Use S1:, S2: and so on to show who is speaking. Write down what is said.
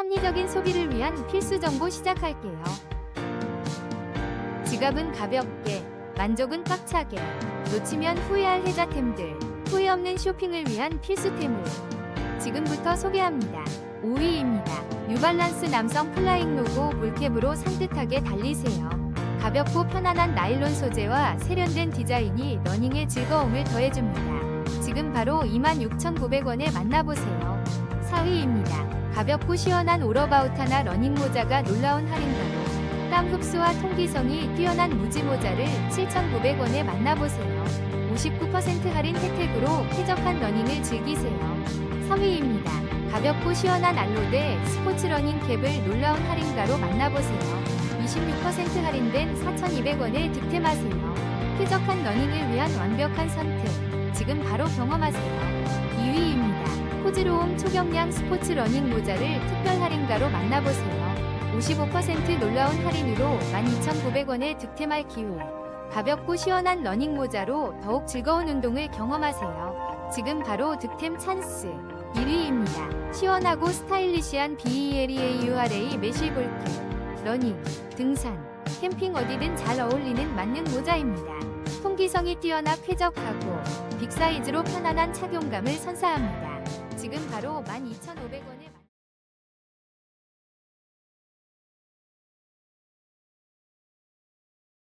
S1: 합리적인 소비를 위한 필수 정보 시작할게요. 지갑은 가볍게, 만족은 꽉차게, 놓치면 후회할 혜자템들, 후회 없는 쇼핑을 위한 필수템을 지금부터 소개합니다. 5위입니다. 뉴발란스 남성 플라잉 로고 볼캡으로 산뜻하게 달리세요. 가볍고 편안한 나일론 소재와 세련된 디자인이 러닝의 즐거움을 더해줍니다. 지금 바로 26,900원에 만나보세요. 4위입니다. 가볍고 시원한 오러바우타나 러닝 모자가 놀라운 할인가로 땀 흡수와 통기성이 뛰어난 무지 모자를 7,900원에 만나보세요. 59% 할인 혜택으로 쾌적한 러닝을 즐기세요. 3위입니다. 가볍고 시원한 알로데 스포츠 러닝 캡을 놀라운 할인가로 만나보세요. 26% 할인된 4,200원에 득템하세요. 쾌적한 러닝을 위한 완벽한 선택. 지금 바로 경험하세요. 2위입니다. 포즈로움 초경량 스포츠 러닝 모자를 특별 할인가로 만나보세요. 55% 놀라운 할인으로 12,900원에 득템할 기회. 가볍고 시원한 러닝 모자로 더욱 즐거운 운동을 경험하세요. 지금 바로 득템 찬스. 1위입니다. 시원하고 스타일리시한 BELEAURA 매실 볼캡. 러닝, 등산, 캠핑 어디든 잘 어울리는 만능 모자입니다. 통기성이 뛰어나 쾌적하고 빅사이즈로 편안한 착용감을 선사합니다. 지금 바로 12,500원